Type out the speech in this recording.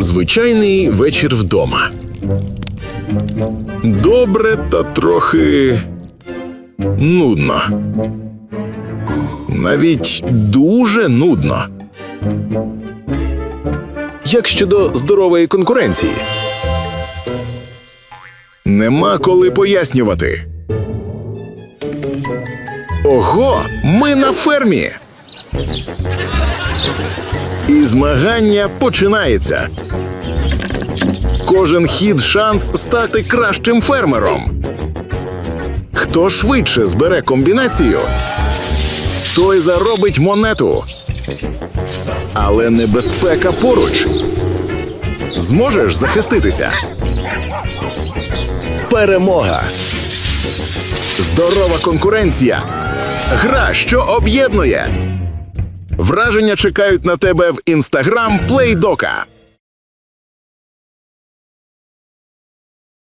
Звичайний вечір вдома. Добре та трохи нудно. Навіть дуже нудно. Як щодо здорової конкуренції? Нема коли пояснювати. Ого, ми на фермі. І змагання починається. Кожен хід шанс стати кращим фермером. Хто швидше збере комбінацію, той заробить монету. Але небезпека поруч. Зможеш захиститися. Перемога. Здорова конкуренція. Гра, що об'єднує. Враження чекають на тебе в інстаграм Плейдока.